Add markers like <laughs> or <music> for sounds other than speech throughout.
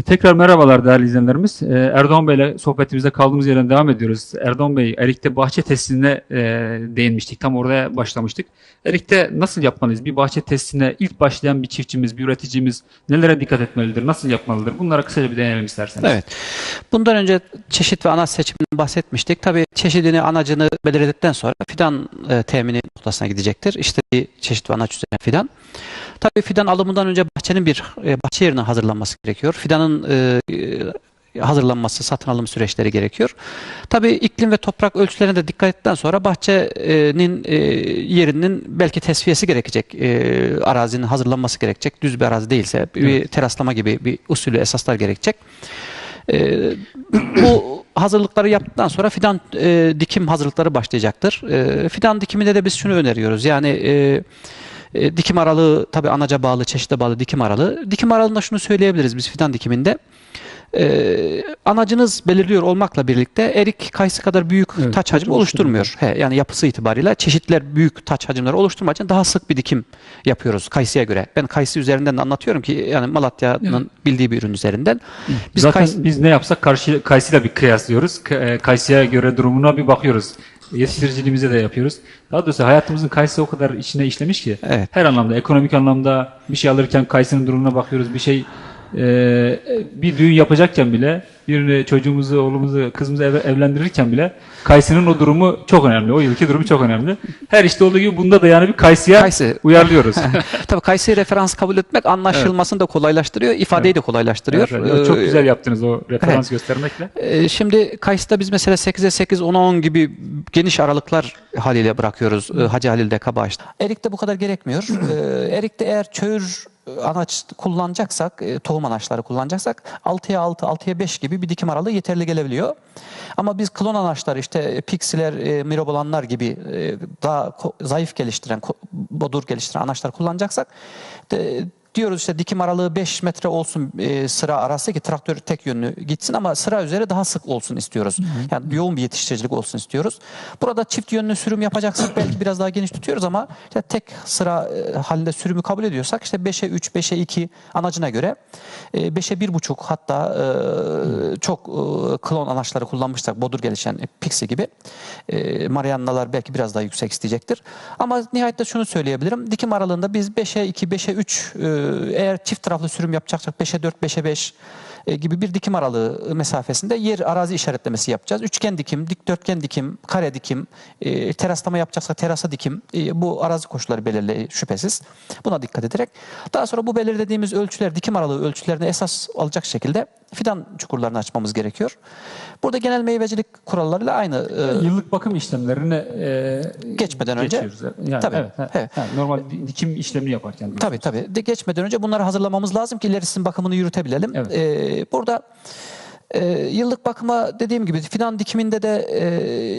Tekrar merhabalar değerli izleyenlerimiz. Ee, Erdoğan Bey ile sohbetimize kaldığımız yerden devam ediyoruz. Erdoğan Bey, Erik'te bahçe testine e, değinmiştik. Tam oraya başlamıştık. Erik'te nasıl yapmalıyız? Bir bahçe testine ilk başlayan bir çiftçimiz, bir üreticimiz nelere dikkat etmelidir? Nasıl yapmalıdır? Bunlara kısaca bir değinelim isterseniz. Evet. Bundan önce çeşit ve anaç seçiminden bahsetmiştik. Tabii çeşidini, anacını belirledikten sonra fidan e, temini noktasına gidecektir. İşte bir çeşit ve anaç üzerine fidan. Tabii fidan alımından önce bahçenin bir e, bahçe yerine hazırlanması gerekiyor. Fidanın e, e, hazırlanması, satın alım süreçleri gerekiyor. Tabii iklim ve toprak ölçülerine de dikkat ettikten sonra bahçenin e, yerinin belki tesviyesi gerekecek. E, arazinin hazırlanması gerekecek. Düz bir arazi değilse bir teraslama gibi bir usulü esaslar gerekecek. Bu hazırlıkları yaptıktan sonra fidan dikim hazırlıkları başlayacaktır. Fidan dikiminde de biz şunu öneriyoruz. Yani e, dikim aralığı tabi anaca bağlı, çeşide bağlı dikim aralığı. Dikim aralığında şunu söyleyebiliriz biz fidan dikiminde. E, anacınız belirliyor olmakla birlikte erik kayısı kadar büyük Evet, taç hacmi oluşturmuyor. He, yani yapısı itibariyle çeşitler büyük taç hacimleri oluşturmak için daha sık bir dikim yapıyoruz kayısıya göre. Ben kayısı üzerinden de anlatıyorum ki yani Malatya'nın bildiği bir ürün üzerinden. Biz Zaten kayısı- biz ne yapsak karşı kayısıyla bir kıyaslıyoruz. E, Kayısıya göre durumuna bir bakıyoruz. Yetiştiriciliğimize de yapıyoruz. Daha doğrusu hayatımızın kayısı o kadar içine işlemiş ki Evet. her anlamda ekonomik anlamda bir şey alırken kayısının durumuna bakıyoruz. Bir şey e, bir düğün yapacakken bile birini çocuğumuzu, oğlumuzu, kızımızı ev- evlendirirken bile kayısının o durumu çok önemli. O yılki durumu çok önemli. Her işte olduğu gibi bunda da yani bir kayısıya Kayısı. uyarlıyoruz. <laughs> Tabii Kayseri referans kabul etmek anlaşılmasını da kolaylaştırıyor, ifadeyi de kolaylaştırıyor. Evet, evet. Çok Ee, güzel yaptınız o referans göstermekle. e, Şimdi Kayısı'da biz mesela 8'e 8, 10'a 10 gibi geniş aralıklar haliyle bırakıyoruz e, Hacı Halil'de Kabaş'ta. Erik'te bu kadar gerekmiyor. Ee, Erik'te eğer çöğür anaç kullanacaksak, e, tohum anaçları kullanacaksak 6'ya 6, 6'ya 5 gibi bir dikim aralığı yeterli gelebiliyor. Ama biz klon anaçlar işte e, piksiler, e, mirobolanlar gibi daha zayıf geliştiren, bodur geliştiren anaçlar kullanacaksak diyoruz işte dikim aralığı 5 metre olsun e, sıra arası ki traktör tek yönlü gitsin ama sıra üzeri daha sık olsun istiyoruz. Yani yoğun bir yetiştiricilik olsun istiyoruz. Burada çift yönlü sürüm yapacaksak <clears throat> belki biraz daha geniş tutuyoruz ama işte tek sıra e, halinde sürümü kabul ediyorsak işte 5'e 3, 5'e 2 anacına göre e, 5'e 1,5 hatta e, çok e, klon anaçları kullanmışsak bodur gelişen e, Pixie gibi e, Mariannalar belki biraz daha yüksek isteyecektir. Ama nihayette şunu söyleyebilirim. Dikim aralığında biz 5'e 2, 5'e 3 e, eğer çift taraflı sürüm yapacaksak 5'e 4, 5'e 5 e, gibi bir dikim aralığı mesafesinde yer arazi işaretlemesi yapacağız. Üçgen dikim, dikdörtgen dikim, kare dikim, e, teraslama yapacaksak terasa dikim e, bu arazi koşulları belirli şüphesiz. Buna dikkat ederek daha sonra bu belirlediğimiz ölçüler dikim aralığı ölçülerini esas alacak şekilde fidan çukurlarını açmamız gerekiyor. Burada genel meyvecilik kurallarıyla aynı e, Yıllık bakım işlemlerine e, Geçmeden önce-. Yani, Tabii, evet, evet. evet. Yani normal di- dikim işlemini yaparken. diyorsunuz. Tabii tabii. De geçmeden önce bunları hazırlamamız lazım ki ilerisinin bakımını yürütebilelim. Evet. Ee, burada e, yıllık bakıma dediğim gibi fidan dikiminde de e,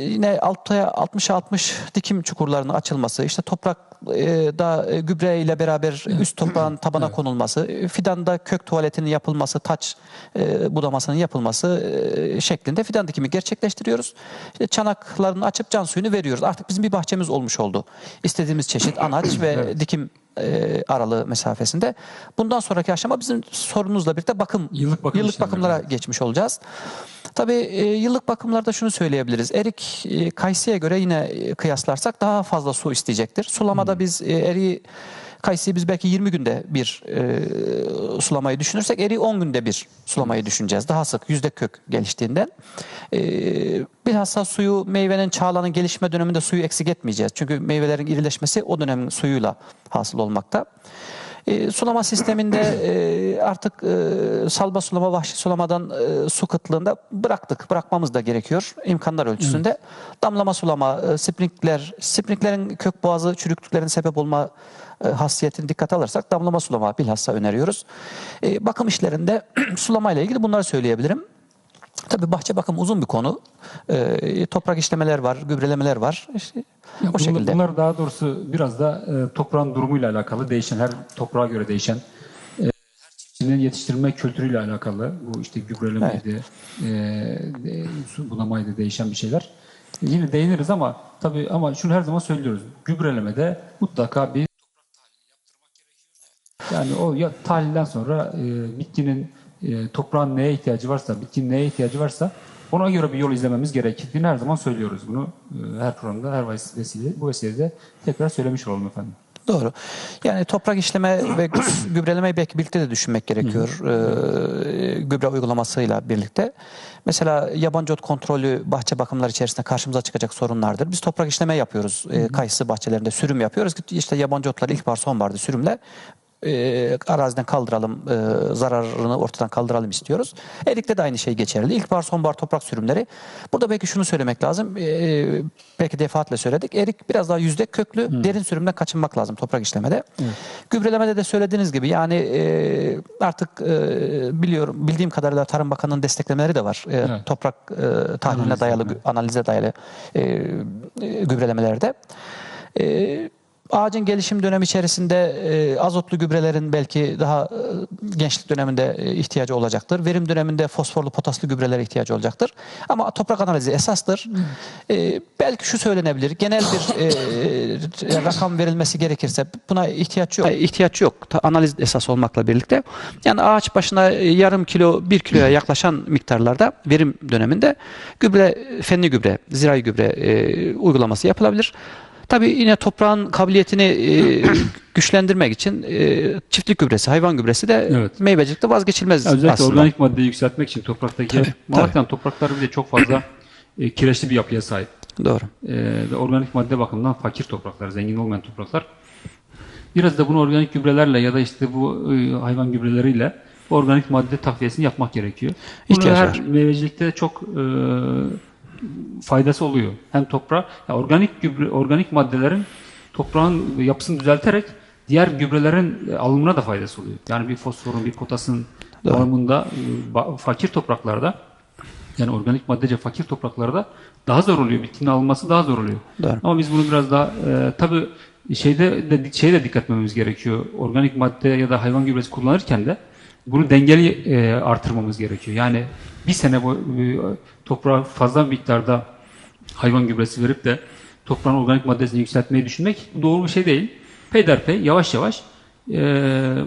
yine altıya 60'a 60 dikim çukurlarının açılması, işte toprak e, da e, gübre ile beraber üst toprağın tabana konulması, e, fidanda kök tuvaletinin yapılması, taç e, budamasının yapılması e, şeklinde fidan dikimi gerçekleştiriyoruz. İşte çanaklarını açıp can suyunu veriyoruz. Artık bizim bir bahçemiz olmuş oldu. İstediğimiz çeşit anaç ve dikim e, aralığı mesafesinde. Bundan sonraki aşama bizim sorunuzla birlikte bakım Yıllık bakım işlemleri. bakımlara geçmiş olacağız. Tabii e, yıllık bakımlarda şunu söyleyebiliriz. Erik e, kayısıya göre yine e, kıyaslarsak daha fazla su isteyecektir. Sulamada biz e, eriği Kayısıyı biz belki 20 günde bir e, sulamayı düşünürsek eriği 10 günde bir sulamayı düşüneceğiz. Daha sık yüzde kök geliştiğinden. E, bilhassa suyu meyvenin çağlanın gelişme döneminde suyu eksik etmeyeceğiz. Çünkü meyvelerin irileşmesi o dönemin suyuyla hasıl olmakta. E, sulama sisteminde e, artık e, salma sulama, vahşi sulamadan e, su kıtlığında bıraktık. Bırakmamız da gerekiyor imkanlar ölçüsünde. Damlama sulama, e, sprinkler, sprinklerin kök boğazı çürüklüklerin sebep olma e, hassasiyetini dikkate alırsak damlama sulama bilhassa öneriyoruz. E, bakım işlerinde <clears throat> sulama ile ilgili bunları söyleyebilirim. Tabii bahçe bakımı uzun bir konu. E, toprak işlemeler var, gübrelemeler var. İşte Ya o bunlar- şekilde. Bunlar daha doğrusu biraz da e, toprağın durumuyla alakalı değişen, her toprağa göre değişen, e, her yetiştirme kültürüyle alakalı. Bu işte gübrelemeydi, e, e, su bulamaydı değişen bir şeyler. Yine değiniriz ama tabii ama şunu her zaman söylüyoruz. Gübrelemede mutlaka bir toprak tahlili yaptırmak gerekiyor. Yani o ya, tahlilden sonra e, bitkinin e, toprağın neye ihtiyacı varsa, bitkinin neye ihtiyacı varsa ona göre bir yol izlememiz gerektiğini her zaman söylüyoruz bunu. E, her programda, her vesile, bu vesilede tekrar söylemiş olalım efendim. Doğru. Yani toprak işleme ve <clears throat> gübrelemeyi belki birlikte de düşünmek gerekiyor. Ee, gübre uygulamasıyla birlikte. Mesela yabancı ot kontrolü bahçe bakımları içerisinde karşımıza çıkacak sorunlardır. Biz toprak işleme yapıyoruz. Ee, kayısı bahçelerinde sürüm yapıyoruz. İşte yabancı otları ilkbahar sonbaharda sürümle e, araziden kaldıralım, e, zararını ortadan kaldıralım istiyoruz. Erik'te de aynı şey geçerli. İlkbahar, sonbahar toprak sürümleri. Burada belki şunu söylemek lazım. E, belki defaatle söyledik. Erik biraz daha yüzde köklü, derin sürümden kaçınmak lazım toprak işlemede. Gübrelemede de söylediğiniz gibi yani e, artık e, biliyorum, bildiğim kadarıyla Tarım Bakanı'nın desteklemeleri de var. E, Evet. Toprak e, tahliline Analiz dayalı, yapma. analize dayalı e, e, gübrelemelerde. E, ağacın gelişim dönemi içerisinde e, azotlu gübrelerin belki daha e, gençlik döneminde e, ihtiyacı olacaktır. Verim döneminde fosforlu potaslı gübrelere ihtiyacı olacaktır. Ama toprak analizi esastır. E, belki şu söylenebilir. Genel bir e, rakam verilmesi gerekirse buna ihtiyaç yok. İhtiyaç yok. Ta- Analiz esas olmakla birlikte. Yani ağaç başına e, yarım kilo, bir kiloya yaklaşan miktarlarda verim döneminde gübre, fenli gübre, zirai gübre e, uygulaması yapılabilir. Tabii yine toprağın kabiliyetini e, <clears throat> güçlendirmek için e, çiftlik gübresi, hayvan gübresi de Evet. meyvecilikte vazgeçilmez Ya özellikle aslında. organik maddeyi yükseltmek için topraktaki Tabii, Malatya'nın toprakları bir de çok fazla e, kireçli bir yapıya sahip. Doğru. E, ve organik madde bakımından fakir topraklar, zengin olmayan topraklar. Biraz da bunu organik gübrelerle ya da işte bu e, hayvan gübreleriyle organik madde takviyesini yapmak gerekiyor. Bunu İhtiyaç her var. meyvecilikte çok e, faydası oluyor. Hem toprağa, ya organik gübre, organik maddelerin toprağın yapısını düzelterek diğer gübrelerin e, alımına da faydası oluyor. Yani bir fosforun, bir potasın alımında e, fakir topraklarda yani organik maddece fakir topraklarda daha zor oluyor. Bitkinin alınması daha zor oluyor. Doğru. Ama biz bunu biraz daha e, tabii şeyde de şeye de dikkat etmemiz gerekiyor. Organik madde ya da hayvan gübresi kullanırken de bunu dengeli e, artırmamız gerekiyor. Yani bir sene bu e, toprağa fazla miktarda hayvan gübresi verip de toprağın organik maddesini yükseltmeyi düşünmek doğru bir şey değil. Peyderpey yavaş yavaş e,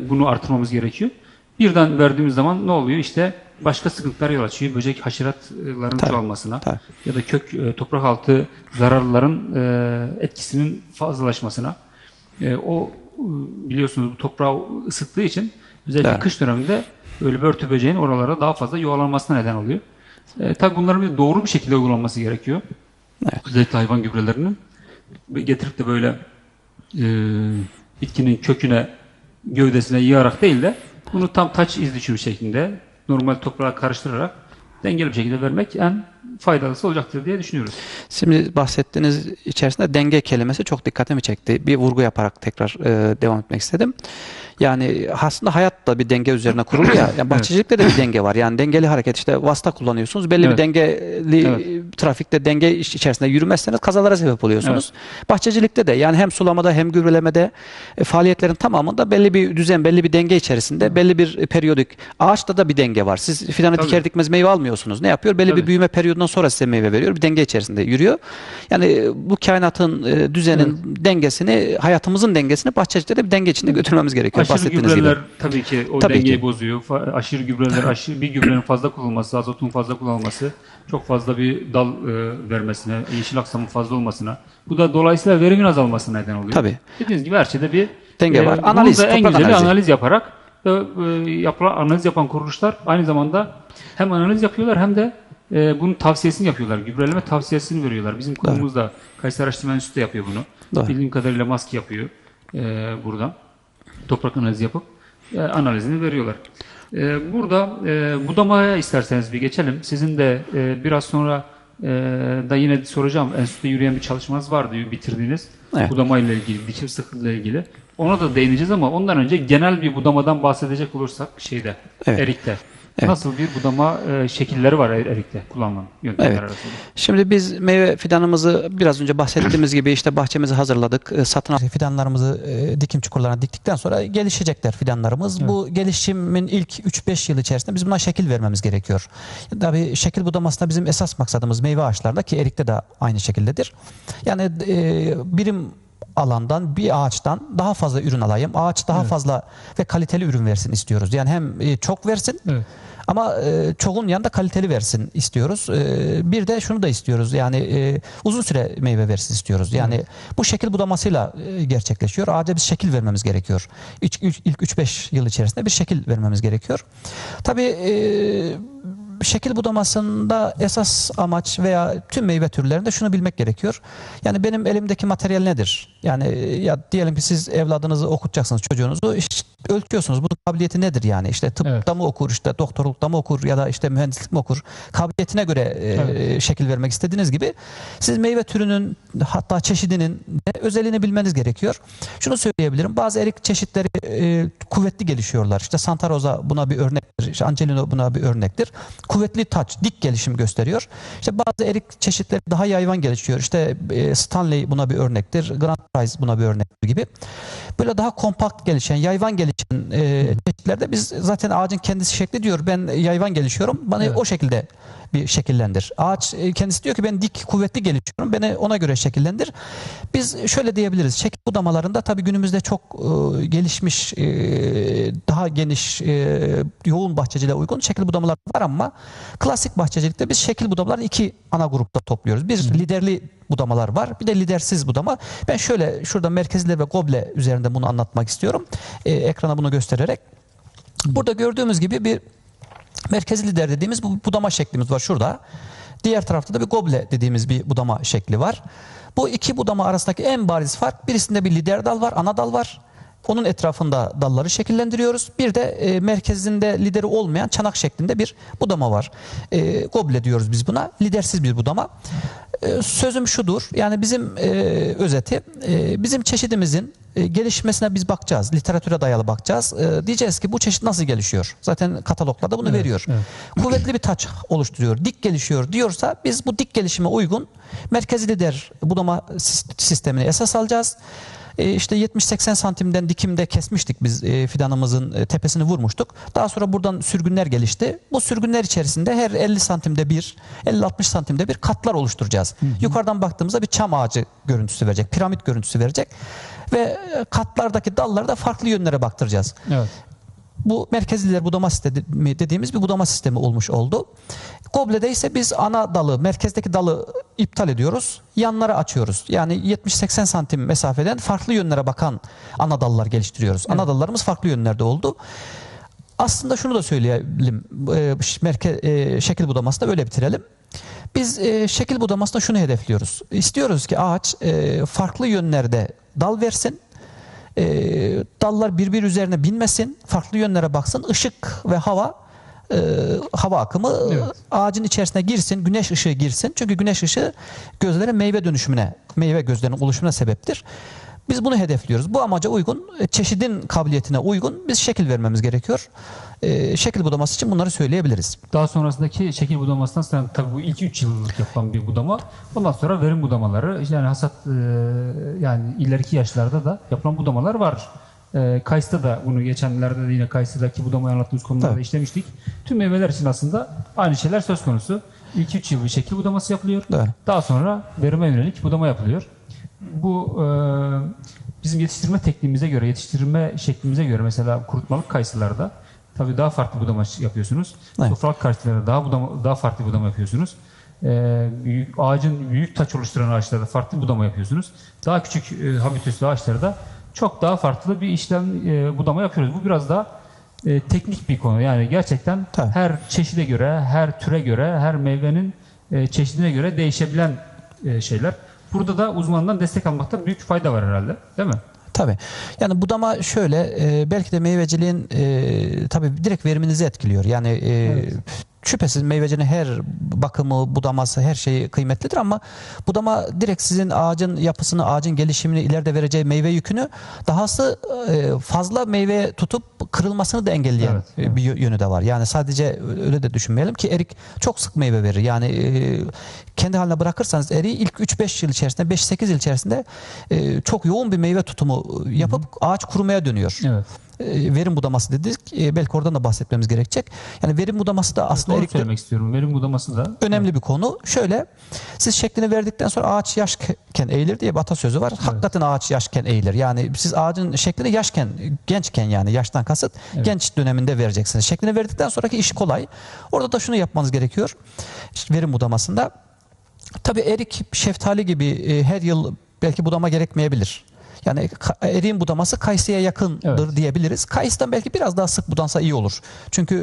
bunu artırmamız gerekiyor. Birden verdiğimiz zaman ne oluyor? İşte başka sıkıntılar yol açıyor. Böcek haşeratların Tabii, çoğalmasına tabii. ya da kök e, toprak altı zararlıların e, etkisinin fazlalaşmasına. E, o e, biliyorsunuz bu toprağı ısıttığı için özellikle Evet. kış döneminde böyle börtü böceğin oralara daha fazla yuvalanmasına neden oluyor. E, tabii bunların bir doğru bir şekilde uygulanması gerekiyor. Evet. Özellikle hayvan gübrelerinin getirip de böyle e, bitkinin köküne gövdesine yığarak değil de bunu tam taç iz düşürü şeklinde normal toprağa karıştırarak dengeli bir şekilde vermek en faydalısı olacaktır diye düşünüyoruz. Şimdi bahsettiğiniz içerisinde denge kelimesi çok dikkatimi çekti. Bir vurgu yaparak tekrar e, devam etmek istedim. Yani aslında hayat da bir denge üzerine kurulu ya. Yani bahçecilikte de bir denge var. Yani dengeli hareket işte vasıta kullanıyorsunuz. Belli Evet. bir dengeli Evet. trafikte denge iç- içerisinde yürümezseniz kazalara sebep oluyorsunuz. Bahçecilikte de yani hem sulamada hem gübrelemede e, faaliyetlerin tamamında belli bir düzen, belli bir denge içerisinde, belli bir periyodik. Ağaçta da bir denge var. Siz fidanı Tabii. diker dikmez meyve almıyorsunuz. Ne yapıyor? Belli Tabii. bir büyüme periyodundan sonra size meyve veriyor. Bir denge içerisinde yürüyor. Yani e, bu kainatın e, düzenin dengesini, hayatımızın dengesini bahçecilikte de bir denge içinde götürmemiz gerekiyor. Aşırı bahsettiğiniz gübreler gibi. tabii ki o Tabii dengeyi ki. bozuyor. Fa- Aşırı gübreler, <laughs> aşırı bir gübrenin fazla kullanılması, azotun fazla kullanılması, çok fazla bir dal e, vermesine, yeşil aksamın fazla olmasına, bu da dolayısıyla verimin azalmasına neden oluyor. Tabii. Dediğiniz gibi her şeyde bir Denge var. bunu Analiz, da en güzeli analizi. analiz yaparak e, e, yapılan analiz yapan kuruluşlar aynı zamanda hem analiz yapıyorlar hem de e, bunun tavsiyesini yapıyorlar. Gübreleme tavsiyesini veriyorlar. Bizim kurumumuz da Kayseri Araştırma Enstitüsü de yapıyor bunu. Doğru. Bildiğim kadarıyla MASK yapıyor e, buradan. Toprak analizi yapıp e, analizini veriyorlar. E, burada e, budamaya isterseniz bir geçelim. Sizin de e, biraz sonra e, da yine soracağım. Enstitüde yürüyen bir çalışmanız vardı bitirdiğiniz. Evet. Budama ile ilgili, dikim sıklığı ile ilgili. Ona da değineceğiz ama ondan önce genel bir budamadan bahsedecek olursak şeyde, Evet. erikte. Evet. Nasıl bir budama e, şekilleri var er- erikte kullanılan yöntemler Evet. arasında? Şimdi biz meyve fidanımızı biraz önce bahsettiğimiz gibi işte bahçemizi hazırladık. E, Satın al fidanlarımızı e, dikim çukurlarına diktikten sonra gelişecekler fidanlarımız. Bu gelişimin ilk 3-5 yıl içerisinde biz buna şekil vermemiz gerekiyor. Tabii şekil budamasında bizim esas maksadımız meyve ağaçlarında ki erikte de aynı şekildedir. Yani e, birim alandan bir ağaçtan daha fazla ürün alayım. Ağaç daha fazla ve kaliteli ürün versin istiyoruz. Yani hem e, çok versin Evet. ama e, çoğun yanında kaliteli versin istiyoruz. E, bir de şunu da istiyoruz. Yani uzun süre meyve versin istiyoruz. Yani bu şekil budamasıyla gerçekleşiyor. Ağaca bir şekil vermemiz gerekiyor. İlk, ilk, ilk 3-5 yıl içerisinde bir şekil vermemiz gerekiyor. Tabii şekil budamasında esas amaç veya tüm meyve türlerinde şunu bilmek gerekiyor. Yani benim elimdeki materyal nedir? Yani e, ya diyelim ki siz evladınızı okutacaksınız çocuğunuzu işte ölçüyorsunuz. Bunun kabiliyeti nedir yani? İşte tıpta Evet. mı okur, işte doktorlukta mı okur ya da işte mühendislik mi okur? Kabiliyetine göre e, Evet. şekil vermek istediğiniz gibi siz meyve türünün hatta çeşidinin de özelliğini bilmeniz gerekiyor. Şunu söyleyebilirim. Bazı erik çeşitleri e, kuvvetli gelişiyorlar. İşte Santa Rosa buna bir örnektir. İşte Angelino buna bir örnektir. Kuvvetli taç, dik gelişim gösteriyor. İşte bazı erik çeşitleri daha yayvan gelişiyor. İşte e, Stanley buna bir örnektir. Grand Prize buna bir örnektir gibi. Böyle daha kompakt gelişen, yayvan gelişen e, çeşitlerde biz zaten ağacın kendisi şekli diyor. Ben yayvan gelişiyorum. Bana Evet. o şekilde bir şekillendir. Ağaç e, kendisi diyor ki ben dik kuvvetli gelişiyorum. Beni ona göre şekillendir. Biz şöyle diyebiliriz. Şekil budamalarında tabii günümüzde çok e, gelişmiş, e, daha geniş, e, yoğun bahçeciliğe uygun şekil budamalar var ama klasik bahçecilikte biz şekil budamalarını iki ana grupta topluyoruz. Bir liderli budamalar var. Bir de lidersiz budama. Ben şöyle şurada merkezli ve goble üzerinde bunu anlatmak istiyorum. E, ekrana bunu göstererek. Burada gördüğümüz gibi bir merkezi lider dediğimiz bu budama şeklimiz var şurada. Diğer tarafta da bir goble dediğimiz bir budama şekli var. Bu iki budama arasındaki en bariz fark birisinde bir lider dal var, ana dal var. Onun etrafında dalları şekillendiriyoruz. Bir de e, merkezinde lideri olmayan çanak şeklinde bir budama var. E, goble diyoruz biz buna. Lidersiz bir budama. E, sözüm şudur. Yani bizim e, özeti e, bizim çeşidimizin e, gelişmesine biz bakacağız. Literatüre dayalı bakacağız. E, diyeceğiz ki bu çeşit nasıl gelişiyor? Zaten kataloglarda bunu Evet, veriyor. evet. <clears throat> Kuvvetli bir taç oluşturuyor. Dik gelişiyor diyorsa biz bu dik gelişime uygun merkezi lider budama sis- sistemini esas alacağız. E, işte 70-80 santimden dikimde kesmiştik biz e, fidanımızın e, tepesini vurmuştuk. Daha sonra buradan sürgünler gelişti. Bu sürgünler içerisinde her 50 santimde bir, 50-60 santimde bir katlar oluşturacağız. Yukarıdan baktığımızda bir çam ağacı görüntüsü verecek, piramit görüntüsü verecek ve e, katlardaki dalları da farklı yönlere baktıracağız. Evet. Bu merkezliler budama sistemi dediğimiz bir budama sistemi olmuş oldu. Goble'de ise biz ana dalı, merkezdeki dalı iptal ediyoruz. Yanlara açıyoruz. Yani 70-80 santim mesafeden farklı yönlere bakan ana dallar geliştiriyoruz. Ana dallarımız farklı yönlerde oldu. Aslında şunu da söyleyelim. E, merke, e, şekil budaması da böyle bitirelim. Biz e, şekil budamasında şunu hedefliyoruz. İstiyoruz ki ağaç e, farklı yönlerde dal versin. E, dallar birbir üzerine binmesin. Farklı yönlere baksın. Işık ve hava e, hava akımı Evet. ağacın içerisine girsin. Güneş ışığı girsin. Çünkü güneş ışığı gözlerin meyve dönüşümüne, meyve gözlerinin oluşumuna sebeptir. Biz bunu hedefliyoruz. Bu amaca uygun, e, çeşidin kabiliyetine uygun biz şekil vermemiz gerekiyor. E, şekil budaması için bunları söyleyebiliriz. Daha sonrasındaki şekil budamasından sonra tabii bu ilk 3 yıllık yapılan bir budama. Ondan sonra verim budamaları yani hasat e, yani ileriki yaşlarda da yapılan budamalar var. E, Kayısı'da da bunu geçenlerde de yine Kayısı'daki budamayı anlattığımız konularda Tabii. işlemiştik. Tüm meyveler için aslında aynı şeyler söz konusu. İlk 3 yıl bir şekil budaması yapılıyor. Doğru. Daha sonra verime yönelik budama yapılıyor. Bu e, bizim yetiştirme tekniğimize göre, yetiştirme şeklimize göre mesela kurutmalık kayısılarda tabii daha farklı budama yapıyorsunuz. Evet. Toprak karşılarında daha budama, daha farklı budama yapıyorsunuz. E, büyük, ağacın büyük taç oluşturan ağaçlarda farklı budama yapıyorsunuz. Daha küçük e, habituslu ağaçlarda çok daha farklı bir işlem e, budama yapıyoruz. Bu biraz daha e, teknik bir konu. Yani gerçekten Tabii. her çeşide göre, her türe göre, her meyvenin e, çeşidine göre değişebilen e, şeyler. Burada da uzmandan destek almakta büyük fayda var herhalde. Değil mi? Tabii. Yani budama şöyle e, belki de meyveciliğin e, tabii direkt veriminizi etkiliyor. Yani e, şüphesiz meyvecinin her bakımı, budaması, her şeyi kıymetlidir ama budama direkt sizin ağacın yapısını, ağacın gelişimini, ileride vereceği meyve yükünü dahası e, fazla meyve tutup kırılmasını da engelleyen Evet, evet. bir yö- yönü de var. Yani sadece öyle de düşünmeyelim ki erik çok sık meyve verir. Yani e, kendi haline bırakırsanız eriği ilk 3-5 yıl içerisinde, 5-8 yıl içerisinde e, çok yoğun bir meyve tutumu yapıp ağaç kurumaya dönüyor. Evet. E, verim budaması dedik. E, belki oradan da bahsetmemiz gerekecek. Yani verim budaması da aslında erikte söylemek istiyorum. Verim budaması da önemli bir konu. Şöyle siz şeklini verdikten sonra ağaç yaşken eğilir diye bir atasözü var. Hakikaten ağaç yaşken eğilir. Yani siz ağacın şeklini yaşken, gençken yani yaştan kasıt genç döneminde vereceksiniz. Şeklini verdikten sonraki iş kolay. Orada da şunu yapmanız gerekiyor. İşte verim budamasında. Tabii erik, şeftali gibi e, her yıl belki budama gerekmeyebilir. Yani eriğin budaması kayısıya yakındır Evet. diyebiliriz. Kayısıdan belki biraz daha sık budansa iyi olur. Çünkü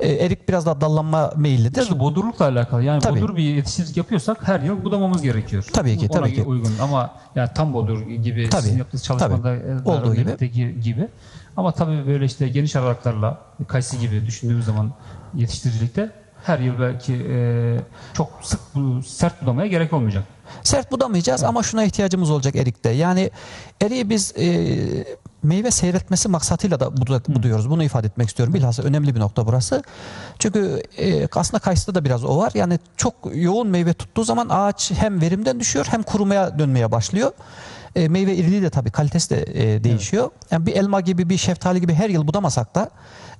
e, e, erik biraz daha dallanma meyillidir. Da bodurlukla alakalı. Yani Tabii. bodur bir yetiştiricilik yapıyorsak her yıl budamamız gerekiyor. Tabii ki, Ona tabii ki. uygun ama yani tam bodur gibi Tabii, sizin yaptığınız çalışmada e, Olduğu gibi. gibi. gibi. Ama tabii böyle işte geniş aralıklarla kayısı gibi düşündüğümüz zaman yetiştiricilikte her yıl belki e, çok sık bu sert budamaya gerek olmayacak. Sert budamayacağız ama şuna ihtiyacımız olacak erikte. Yani eriği biz e, meyve seyretmesi maksatıyla da buduyoruz. Bunu ifade etmek istiyorum. Bilhassa önemli bir nokta burası. Çünkü e, aslında kayısıda da biraz o var. Yani çok yoğun meyve tuttuğu zaman ağaç hem verimden düşüyor hem kurumaya dönmeye başlıyor. E, meyve iriliği de tabii kalitesi de e, değişiyor. Yani bir elma gibi bir şeftali gibi her yıl budamasak da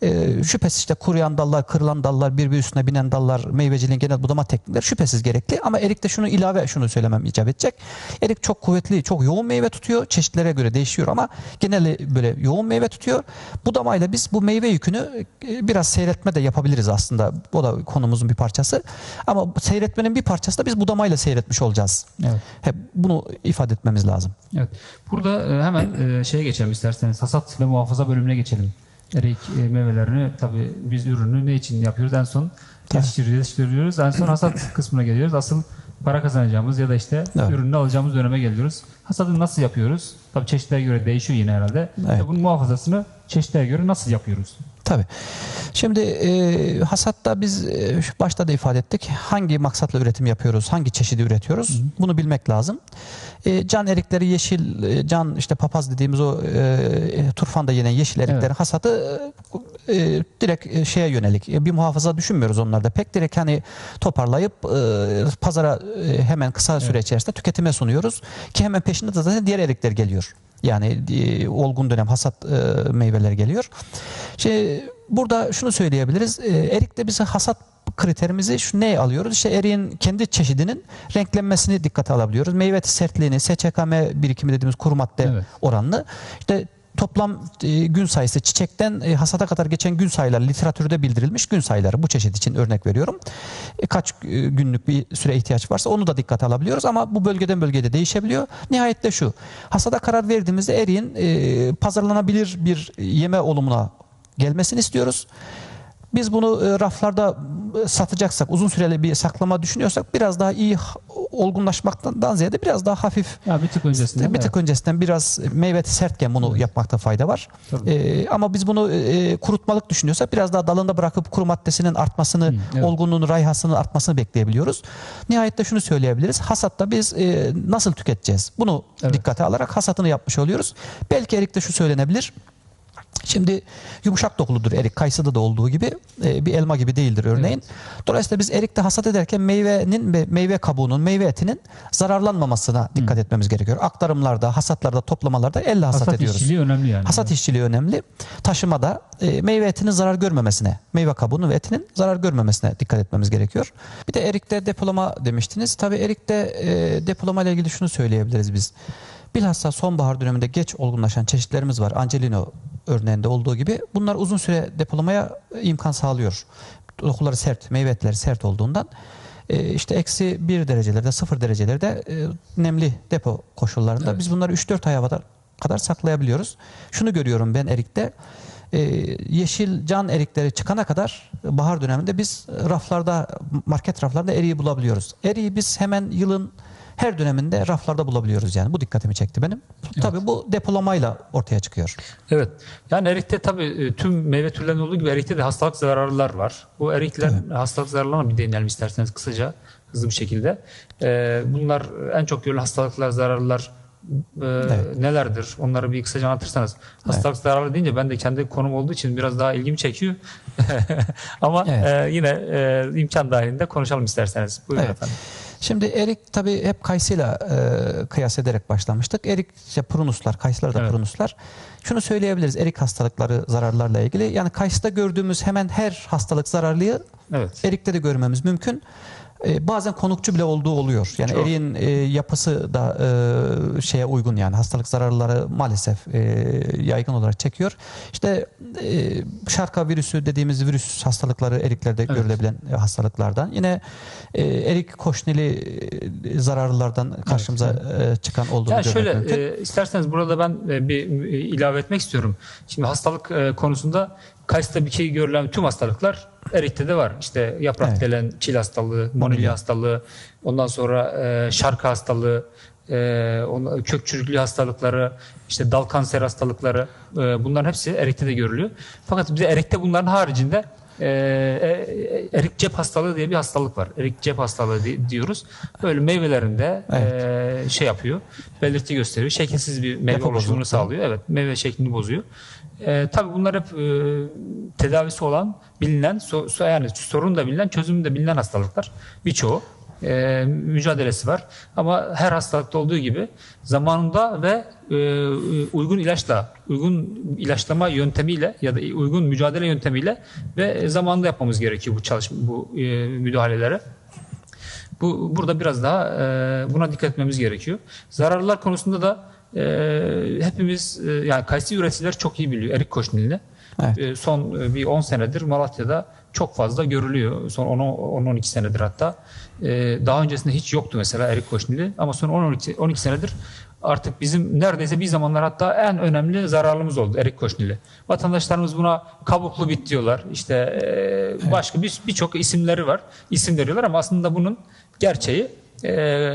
e, şüphesiz işte kuruyan dallar, kırılan dallar, birbiri üstüne binen dallar, meyveciliğin genel budama teknikleri şüphesiz gerekli. Ama erikte şunu ilave şunu söylemem icap edecek. Erik çok kuvvetli, çok yoğun meyve tutuyor. Çeşitlere göre değişiyor ama geneli böyle yoğun meyve tutuyor. Budamayla biz bu meyve yükünü e, biraz seyretme de yapabiliriz aslında. O da konumuzun bir parçası. Ama seyretmenin bir parçası da biz budamayla seyretmiş olacağız. Evet. Hep bunu ifade etmemiz lazım. Evet. Burada e, hemen e, şeye geçelim isterseniz. Hasat ve muhafaza bölümüne geçelim. Erik e, meyvelerini tabii biz ürünü ne için yapıyoruz? En son yetiştiriyoruz, yetiştiriyoruz. En son hasat <clears throat> kısmına geliyoruz. Asıl para kazanacağımız ya da işte Evet. ürünü alacağımız döneme geliyoruz. Hasadı nasıl yapıyoruz? Tabii çeşitlere göre değişiyor yine herhalde. Evet. Bunun muhafazasını çeşitlere göre nasıl yapıyoruz? Tabii. Şimdi e, hasatta biz e, başta da ifade ettik. Hangi maksatla üretim yapıyoruz? Hangi çeşidi üretiyoruz? Bunu bilmek lazım. E, can erikleri yeşil, e, can işte papaz dediğimiz o e, turfanda yenen yeşil eriklerin Evet. hasadı e, e, direkt e, şeye yönelik. E, bir muhafaza düşünmüyoruz onlarda. Pek direkt hani toparlayıp e, pazara e, hemen kısa süre içerisinde tüketime sunuyoruz. Ki hemen peşinde de zaten diğer erikler geliyor. Yani e, olgun dönem hasat e, meyveler geliyor. Şey, burada şunu söyleyebiliriz. E, erikte biz hasat kriterimizi şu neye alıyoruz? İşte eriğin kendi çeşidinin renklenmesini dikkate alabiliyoruz. Meyve sertliğini, SÇKM birikimi dediğimiz kuru madde Evet. oranını. İşte toplam e, gün sayısı çiçekten e, hasata kadar geçen gün sayıları literatürde bildirilmiş gün sayıları bu çeşit için örnek veriyorum. E, kaç e, günlük bir süre ihtiyaç varsa onu da dikkate alabiliyoruz ama bu bölgeden bölgeye de değişebiliyor. Nihayet de şu. Hasada karar verdiğimizde eriğin e, pazarlanabilir bir yeme olumuna gelmesini istiyoruz. Biz bunu e, raflarda e, satacaksak, uzun süreli bir saklama düşünüyorsak biraz daha iyi olgunlaşmaktan ziyade biraz daha hafif Ya bir tık öncesinde. bir tık öncesinden biraz meyveti sertken bunu yapmakta fayda var. Tabii. Ee, ama biz bunu e, kurutmalık düşünüyorsak biraz daha dalında bırakıp kuru maddesinin artmasını, evet. olgunluğun, rayhasının artmasını bekleyebiliyoruz. Nihayet de şunu söyleyebiliriz. Hasatta biz e, nasıl tüketeceğiz? Bunu Evet. dikkate alarak hasatını yapmış oluyoruz. Belki erikte şu söylenebilir. Şimdi yumuşak dokuludur erik. Kayısıda da olduğu gibi e, bir elma gibi değildir örneğin. Dolayısıyla biz erikte hasat ederken meyvenin ve meyve kabuğunun, meyve etinin zararlanmamasına dikkat etmemiz gerekiyor. Aktarımlarda, hasatlarda, toplamalarda elle hasat, Hasat ediyoruz. işçiliği önemli yani. Hasat işçiliği önemli. Taşımada e, meyve etinin zarar görmemesine, meyve kabuğunun ve etinin zarar görmemesine dikkat etmemiz gerekiyor. Bir de erikte depolama demiştiniz. Tabii erikte e, depolama ile ilgili şunu söyleyebiliriz biz. Bilhassa sonbahar döneminde geç olgunlaşan çeşitlerimiz var. Angelino örneğinde olduğu gibi. Bunlar uzun süre depolamaya imkan sağlıyor. Dokuları sert, meyve etleri sert olduğundan. E, işte eksi bir derecelerde, sıfır derecelerde e, nemli depo koşullarında Evet. biz bunları 3-4 aya kadar, kadar saklayabiliyoruz. Şunu görüyorum ben erikte. e, yeşil can erikleri çıkana kadar bahar döneminde biz raflarda, market raflarında eriği bulabiliyoruz. Eriği biz hemen yılın her döneminde raflarda bulabiliyoruz yani. Bu dikkatimi çekti benim. Tabii bu depolamayla ortaya çıkıyor. Evet. Yani erikte tabii e, tüm meyve türlerinde olduğu gibi erikte de hastalık zararlılar var. Bu erikler hastalık zararlarına bir değinelim isterseniz kısaca, hızlı bir şekilde. E, bunlar en çok görülen hastalıklar, zararlılar e, nelerdir? Onları bir kısaca anlatırsanız. Hastalık zararlı deyince ben de kendi konum olduğu için biraz daha ilgimi çekiyor. <laughs> Ama Evet. e, yine e, imkan dahilinde konuşalım isterseniz. Buyurun Evet. efendim. Şimdi erik tabii hep kayısıyla e, kıyas ederek başlamıştık. Erik işte prunuslar, kayısılar da Evet. prunuslar. Şunu söyleyebiliriz erik hastalıkları, zararlarla ilgili. Yani kayısıda gördüğümüz hemen her hastalık zararlıyı Evet. erikte de görmemiz mümkün. E, bazen konukçu bile olduğu oluyor. Yani Çok. eriğin e, yapısı da e, şeye uygun yani hastalık zararları maalesef e, yaygın olarak çekiyor. İşte e, şarka virüsü dediğimiz virüs hastalıkları eriklerde Evet. görülebilen hastalıklardan. Yine e, erik koşnili e, zararlılardan karşımıza e, çıkan olduğunu Yani şöyle mümkün. e, isterseniz burada ben e, bir e, ilave etmek istiyorum. Şimdi hastalık e, konusunda kayısıda bir kere görülen tüm hastalıklar erikte de var. İşte yaprak Evet. delen çil hastalığı, monilya hastalığı, ondan sonra e, şarka hastalığı, e, ondan- kök çürüklüğü hastalıkları, işte dal kanser hastalıkları e, bunların hepsi erikte de görülüyor. Fakat bize erikte bunların haricinde e, e, erik cep hastalığı diye bir hastalık var. Erik cep hastalığı di- diyoruz. Böyle meyvelerinde e, şey yapıyor, belirti gösteriyor. Şekilsiz bir meyve Yapı oluşumunu sağlıyor. Evet, meyve şeklini bozuyor. E, tabii bunlar hep e, tedavisi olan, bilinen, so- yani sorun da bilinen, çözümü de bilinen hastalıklar. Birçoğu e, mücadelesi var. Ama her hastalıkta olduğu gibi zamanında ve e, uygun ilaçla, uygun ilaçlama yöntemiyle ya da uygun mücadele yöntemiyle ve zamanında yapmamız gerekiyor bu çalışma, bu e, müdahaleleri. Bu burada biraz daha e, buna dikkat etmemiz gerekiyor. Zararlar konusunda da e, hepimiz e, yani kayısı üreticiler çok iyi biliyor erik koşnilini. Evet. E, son bir 10 senedir Malatya'da çok fazla görülüyor. Son 10-12 senedir hatta. E, daha öncesinde hiç yoktu mesela erik koşnili ama son 10-12 12 senedir artık bizim neredeyse bir zamanlar hatta en önemli zararlımız oldu erik koşnili. Vatandaşlarımız buna kabuklu bit diyorlar. İşte e, başka bir birçok isimleri var. İsim veriyorlar ama aslında bunun gerçeği e,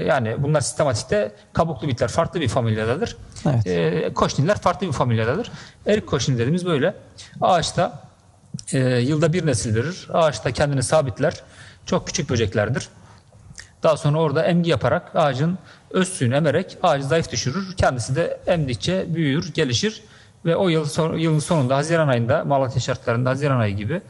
yani bunlar sistematikte kabuklu bitler farklı bir familyadadır. Evet. E, koşniller farklı bir familyadadır. Erik koşnili dediğimiz böyle. Ağaçta e, yılda bir nesil verir. Ağaçta kendini sabitler. Çok küçük böceklerdir. Daha sonra orada emgi yaparak ağacın öz suyunu emerek ağacı zayıf düşürür. Kendisi de emdikçe büyür, gelişir ve o yıl son- yılın sonunda Haziran ayında Malatya şartlarında Haziran ayı gibi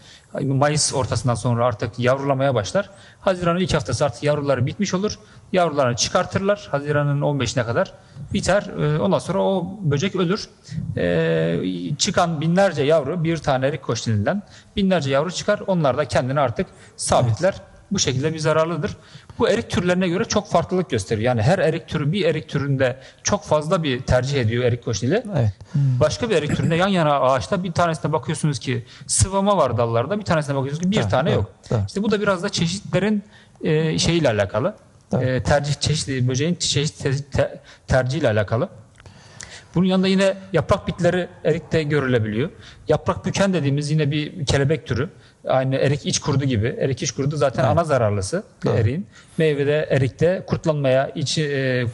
Mayıs ortasından sonra artık yavrulamaya başlar. Haziran'ın ilk haftası artık yavruları bitmiş olur. Yavrularını çıkartırlar Haziran'ın 15'ine kadar biter. Ee, Ondan sonra o böcek ölür. Ee, çıkan binlerce yavru bir tane erik koştilinden binlerce yavru çıkar. Onlar da kendini artık sabitler. Bu şekilde bir zararlıdır. Bu erik türlerine göre çok farklılık gösteriyor. Yani her erik türü bir erik türünde çok fazla bir tercih ediyor erik koşnili. Evet. Başka bir erik türünde yan yana ağaçta bir tanesine bakıyorsunuz ki sıvama var dallarda bir tanesine bakıyorsunuz ki bir Evet, tane evet, yok. evet. İşte bu da biraz da çeşitlerin e, şeyiyle alakalı. Evet. E, tercih çeşitli böceğin çeşit te- te- tercihiyle alakalı. Bunun yanında yine yaprak bitleri erikte görülebiliyor. Yaprak büken dediğimiz yine bir kelebek türü. Aynı erik iç kurdu gibi. Erik iç kurdu zaten ana zararlısı Doğru. eriğin. Meyvede erikte kurtlanmaya, içi, e,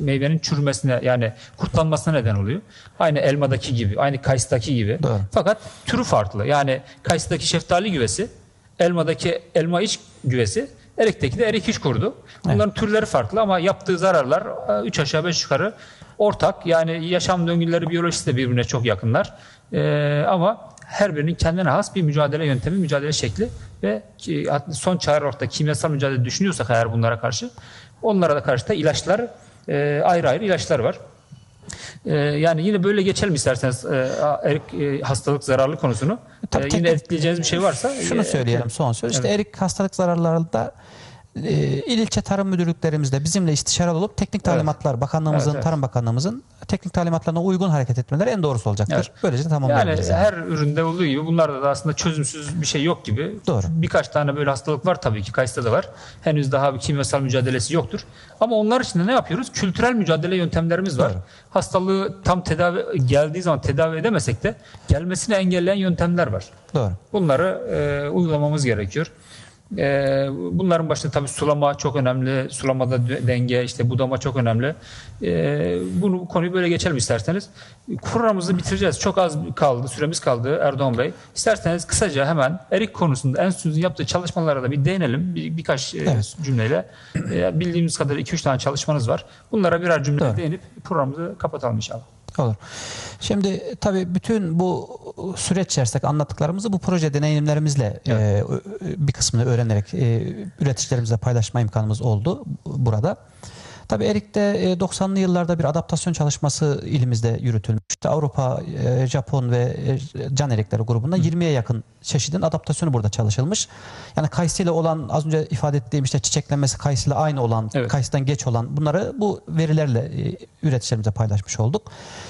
meyvenin çürümesine yani kurtlanmasına neden oluyor. Aynı elmadaki gibi, aynı kayısıdaki gibi. Doğru. Fakat türü farklı. Yani kayısıdaki şeftali güvesi, elmadaki elma iç güvesi, erikteki de erik iç kurdu. Bunların türleri farklı ama yaptığı zararlar 3 aşağı 5 yukarı ortak. Yani yaşam döngüleri biyolojisi de birbirine çok yakınlar. Ee, ama her birinin kendine has bir mücadele yöntemi, mücadele şekli ve ki- son çare orta kimyasal mücadele düşünüyorsak eğer bunlara karşı onlara da karşı da ilaçlar e, ayrı ayrı ilaçlar var. Ee, yani yine böyle geçelim isterseniz e, erik e, hastalık zararlı konusunu. Tabii tek- yine etkileyeceğiniz bir şey varsa Şunu e, söyleyelim son söz. İşte erik hastalık zararlarında e, il ilçe tarım müdürlüklerimizde bizimle istişare olup teknik talimatlar bakanlığımızın Evet, evet. tarım bakanlığımızın teknik talimatlarına uygun hareket etmeleri en doğrusu olacaktır. Evet. Böylece Yani tamamlayabiliriz. yani. her üründe olduğu gibi bunlarda da aslında çözümsüz bir şey yok gibi. Doğru. Birkaç tane böyle hastalık var tabii ki. Kayısıda da var. Henüz daha bir kimyasal mücadelesi yoktur. Ama onlar için de ne yapıyoruz? Kültürel mücadele yöntemlerimiz var. Doğru. Hastalığı tam tedavi geldiği zaman tedavi edemesek de gelmesini engelleyen yöntemler var. Doğru. Bunları e, uygulamamız gerekiyor. E, bunların başında tabii sulama çok önemli. Sulamada denge, işte budama çok önemli. E, bunu bu konuyu böyle geçelim isterseniz. Programımızı bitireceğiz. Çok az kaldı, süremiz kaldı Erdoğan Bey. İsterseniz kısaca hemen erik konusunda Enstitüsü'nün yaptığı çalışmalara da bir değinelim. Bir, birkaç e, Evet. cümleyle. E, bildiğimiz kadar 2-3 tane çalışmanız var. Bunlara birer cümle değinip programımızı kapatalım inşallah. Olur. Şimdi tabii bütün bu süreç içerisindeki anlattıklarımızı bu proje deneyimlerimizle e, bir kısmını öğrenerek e, üreticilerimizle paylaşma imkanımız oldu burada. Tabii Erik'te e, 90'lı yıllarda bir adaptasyon çalışması ilimizde yürütülmüş. İşte Avrupa, e, Japon ve e, Can Erikleri grubunda 20'ye yakın çeşidin adaptasyonu burada çalışılmış. Yani kayısıyla olan az önce ifade ettiğim işte çiçeklenmesi kayısıyla aynı olan, Evet. kayısıdan geç olan bunları bu verilerle e, üreticilerimize paylaşmış olduk.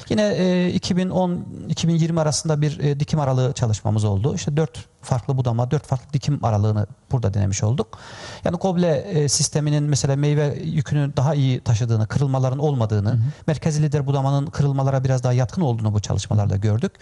Yine e, 2010-2020 arasında bir e, dikim aralığı çalışmamız oldu. İşte dört farklı budama, dört farklı dikim aralığını burada denemiş olduk. Yani goble e, sisteminin mesela meyve yükünü daha iyi taşıdığını, kırılmaların olmadığını, merkezi lider budamanın kırılmalara biraz daha yatkın olduğunu bu çalışmalarda gördük.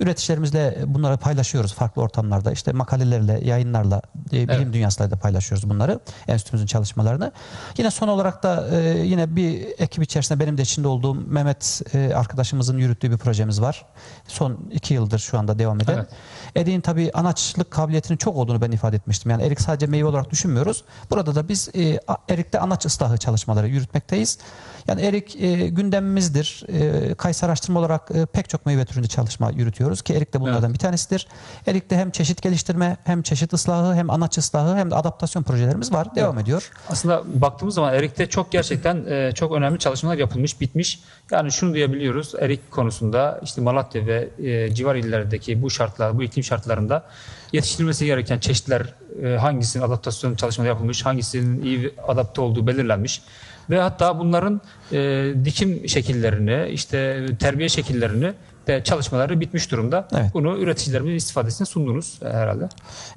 Üreticilerimizle bunları paylaşıyoruz farklı ortamlarda. İşte makalelerle, yayınlarla, e, bilim Evet. dünyasıyla da paylaşıyoruz bunları. Enstitümüzün çalışmalarını. Yine son olarak da e, yine bir ekip içerisinde benim de içinde olduğum Mehmet e, arkadaşımızın yürüttüğü bir projemiz var. Son iki yıldır şu anda devam eden. Evet. Erik'in tabii anaçlık kabiliyetinin çok olduğunu ben ifade etmiştim. Yani erik sadece meyve olarak düşünmüyoruz. Burada da biz e, erikte anaç ıslahı çalışmaları yürütmekteyiz. Yani erik e, gündemimizdir. E, Kayısı araştırma olarak e, pek çok meyve türünde çalışma yürütüyoruz ki erik de bunlardan Evet. bir tanesidir. Erikte hem çeşit geliştirme, hem çeşit ıslahı, hem anaç ıslahı, hem de adaptasyon projelerimiz var. Devam ediyor. Aslında baktığımız zaman Erik'te çok gerçekten e, çok önemli çalışmalar yapılmış, bitmiş. Yani şunu diyebiliyoruz Erik konusunda işte Malatya ve e, civar illerdeki bu şartlar, bu iklim şartlarında yetiştirilmesi gereken çeşitler e, hangisinin adaptasyon çalışmaları yapılmış, hangisinin iyi adapte olduğu belirlenmiş. Ve hatta bunların e, dikim şekillerini, işte terbiye şekillerini de çalışmaları bitmiş durumda. Evet. Bunu üreticilerimizin istifadesine sundunuz herhalde.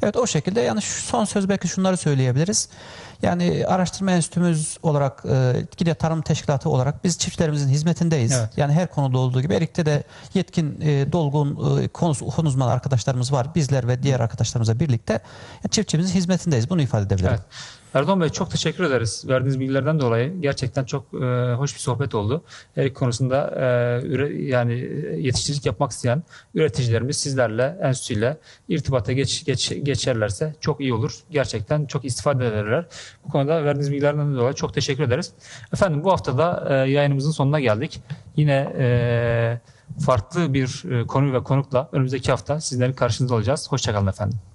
Evet o şekilde yani şu son söz belki şunları söyleyebiliriz. Yani araştırma enstitümüz olarak, e, Gide Tarım Teşkilatı olarak biz çiftçilerimizin hizmetindeyiz. Evet. Yani her konuda olduğu gibi Erik'te de yetkin, e, dolgun, e, konu, konu uzmanı arkadaşlarımız var. Bizler ve diğer arkadaşlarımızla birlikte yani çiftçimizin hizmetindeyiz. Bunu ifade edebilirim. Evet. Erdoğan Bey çok teşekkür ederiz verdiğiniz bilgilerden dolayı. Gerçekten çok e, hoş bir sohbet oldu. Erik konusunda e, üre, yani yetiştiricilik yapmak isteyen üreticilerimiz sizlerle, enstitüyle irtibata geç, geç, geçerlerse çok iyi olur. Gerçekten çok istifade ederler. Bu konuda verdiğiniz bilgilerden dolayı çok teşekkür ederiz. Efendim bu hafta da e, yayınımızın sonuna geldik. Yine e, farklı bir e, konu ve konukla önümüzdeki hafta sizlerin karşınızda olacağız. Hoşçakalın efendim.